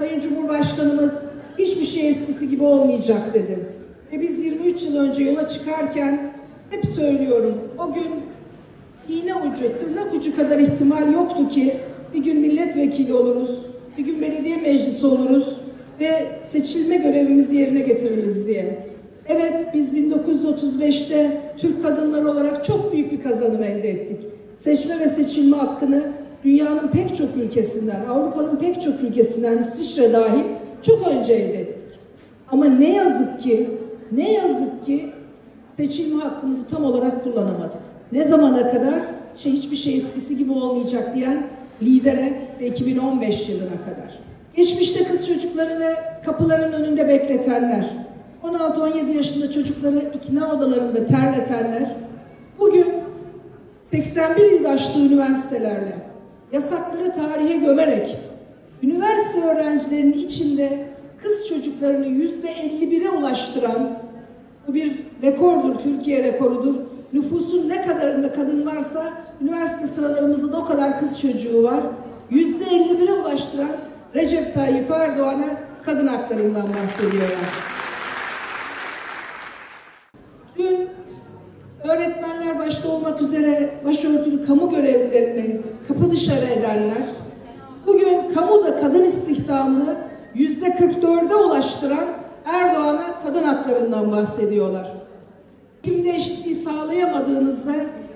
Sayın Cumhurbaşkanımız hiçbir şey eskisi gibi olmayacak dedi. Ve biz 23 yıl önce yola çıkarken hep söylüyorum o gün iğne ucu, tırnak ucu kadar ihtimal yoktu ki bir gün milletvekili oluruz, bir gün belediye meclisi oluruz ve seçilme görevimizi yerine getiririz diye. Evet biz 1935'te Türk kadınları olarak çok büyük bir kazanım elde ettik. Seçme ve seçilme hakkını dünyanın pek çok ülkesinden, Avrupa'nın pek çok ülkesinden, İsviçre dahil çok önce elde ettik. Ama ne yazık ki, ne yazık ki seçilme hakkımızı tam olarak kullanamadık. Ne zamana kadar? Şey hiçbir şey eskisi gibi olmayacak diyen lidere ve 2015 yılına kadar. Geçmişte kız çocuklarını kapıların önünde bekletenler, 16-17 yaşında çocukları ikna odalarında terletenler, bugün 81 ilde açtığı üniversitelerle, yasakları tarihe gömerek, üniversite öğrencilerinin içinde kız çocuklarını yüzde 51'e ulaştıran, bu bir rekordur, Türkiye rekorudur. Nüfusun ne kadarında kadın varsa üniversite sıralarımızda da o kadar kız çocuğu var. Yüzde 51'e ulaştıran Recep Tayyip Erdoğan'a kadın haklarından bahsediyorlar. Öğretmenler başta olmak üzere başörtülü kamu görevlilerini kapı dışarı edenler, bugün kamuda kadın istihdamını yüzde 44'e ulaştıran Erdoğan'a kadın haklarından bahsediyorlar. Kimde eşitliği sağlayamadığınızda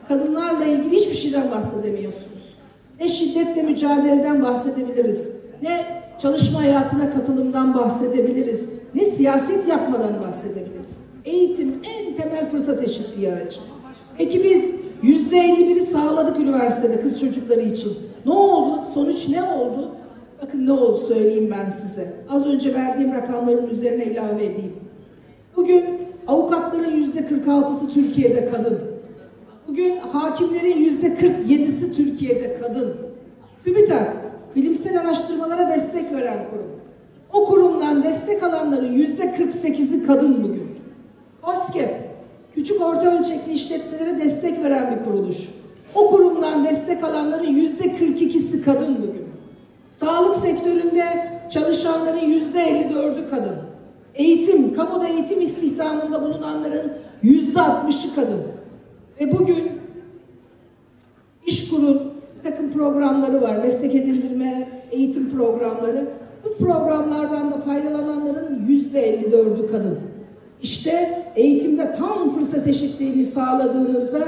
kadınlarla ilgili hiçbir şeyden bahsedemiyorsunuz. Ne şiddetle mücadeleden bahsedebiliriz, ne çalışma hayatına katılımdan bahsedebiliriz, ne siyaset yapmadan bahsedebiliriz. Eğitim en temel fırsat eşitliği aracı. Peki biz yüzde 51'i sağladık üniversitede kız çocukları için. Ne oldu? Sonuç ne oldu? Bakın ne oldu söyleyeyim ben size. Az önce verdiğim rakamların üzerine ilave edeyim. Bugün avukatların yüzde 46'sı Türkiye'de kadın. Bugün hakimlerin yüzde 47'si Türkiye'de kadın. TÜBİTAK, bilimsel araştırmalara destek veren kurum. O kurumdan destek alanların yüzde 48'i kadın bugün. OSKEP, küçük orta ölçekli işletmelere destek veren bir kuruluş. O kurumdan destek alanların yüzde 42'si kadın bugün. Sağlık sektöründe çalışanların yüzde 54'ü kadın. Eğitim, kamuda eğitim istihdamında bulunanların yüzde 60'ı kadın. Ve bugün İşkur'un bir takım programları var. Meslek edindirme, eğitim programları. Bu programlardan da faydalananların yüzde 54'ü kadın. İşte eğitimde tam fırsat eşitliğini sağladığınızda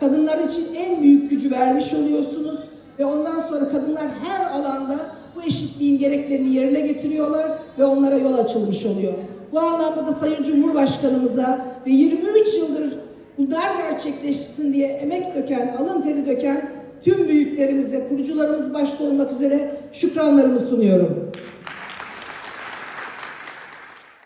kadınlar için en büyük gücü vermiş oluyorsunuz ve ondan sonra kadınlar her alanda bu eşitliğin gereklerini yerine getiriyorlar ve onlara yol açılmış oluyor. Bu anlamda da Sayın Cumhurbaşkanımıza ve 23 yıldır bunlar gerçekleşsin diye emek döken, alın teri döken tüm büyüklerimize, kurucularımız başta olmak üzere şükranlarımı sunuyorum.